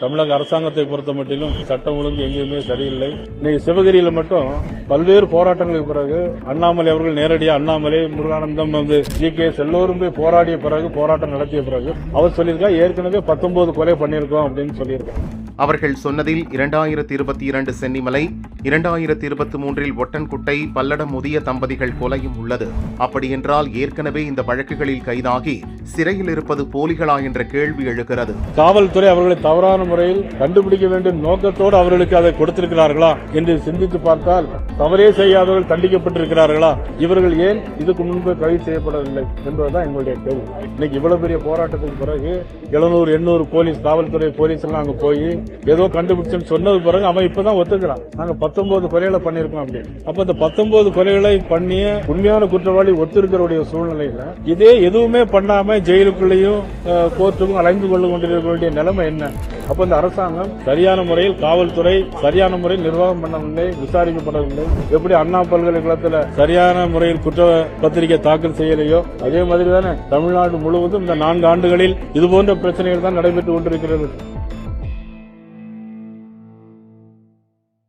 தமிழக அரசாங்கத்தை பொறுத்த மட்டிலும் சட்டம் ஒழுங்கு எங்கேயுமே சரியில்லை. இன்னைக்கு சிவகிரியில மட்டும் பல்வேறு போராட்டங்களுக்கு பிறகு அண்ணாமலை அவர்கள் நேரடியாக அண்ணாமலை முருகானந்தம் வந்து ஜி. கே. எல்லோரும் போய் போராடிய பிறகு போராட்டம் நடத்திய பிறகு அவர் சொல்லியிருக்கா ஏற்கனவே பத்தொன்பது கொலை பண்ணியிருக்கோம் அப்படின்னு சொல்லியிருக்காங்க அவர்கள் சொன்னதில் இரண்டாயிரத்தி இருபத்தி இரண்டு சென்னிமலை இரண்டாயிரத்தி இருபத்தி மூன்றில் ஒட்டன்குட்டை பல்லடம் முதிய தம்பதிகள் கொலையும் உள்ளது. அப்படியென்றால் ஏற்கனவே இந்த வழக்குகளில் கைதாகி சிறையில் இருப்பது போலிகளா என்ற கேள்வி எழுகிறது. காவல்துறை அவர்களை தவறான முறையில் கண்டுபிடிக்க வேண்டும் நோக்கத்தோடு அவர்களுக்கு அதை கொடுத்திருக்கிறார்களா என்று சிந்தித்து பார்த்தால் தவறே செய்யாதவர்கள் தண்டிக்கப்பட்டிருக்கிறார்களா? இவர்கள் ஏன் இதுக்கு முன்பு கைது செய்யப்படவில்லை என்பதுதான் எங்களுடைய கேள்வி. இன்னைக்கு இவ்வளவு பெரிய போராட்டத்துக்கு பிறகு எழுநூறு எண்ணூறு போலீஸ் காவல்துறை போலீஸ் எல்லாம் அங்க போய் ஏதோ கண்டுபிடிச்சுன்னு சொன்னது பிறகு அவன் இப்பதான் ஒத்துக்கிறான். நாங்க பத்தொன்பது கொலைகளை பண்ணியிருக்கோம் அப்படின்னு அப்ப இந்த பத்தொன்பது கொலைகளை பண்ணிய உண்மையான குற்றவாளி ஒத்திருக்கிறவுடைய சூழ்நிலையில இதே எதுவுமே பண்ணாம ஜெயிலுக்குள்ளேயும் கோர்ட்டுக்கும் அலைந்து கொண்டு கொண்டிருக்க வேண்டிய நிலைமை என்ன? அப்ப இந்த அரசாங்கம் சரியான முறையில் காவல்துறை சரியான முறையில் நிர்வாகம் பண்ணவில்லை விசாரிக்கப்படவில்லை. எப்படி அண்ணா பல்கலைக்கழகத்தில் சரியான முறையில் குற்ற பத்திரிகை தாக்கல் செய்யலையோ அதே மாதிரி தானே தமிழ்நாடு முழுவதும் இந்த நான்கு ஆண்டுகளில் இதுபோன்ற பிரச்சனைகள் தான் நடைபெற்று கொண்டிருக்கிறது.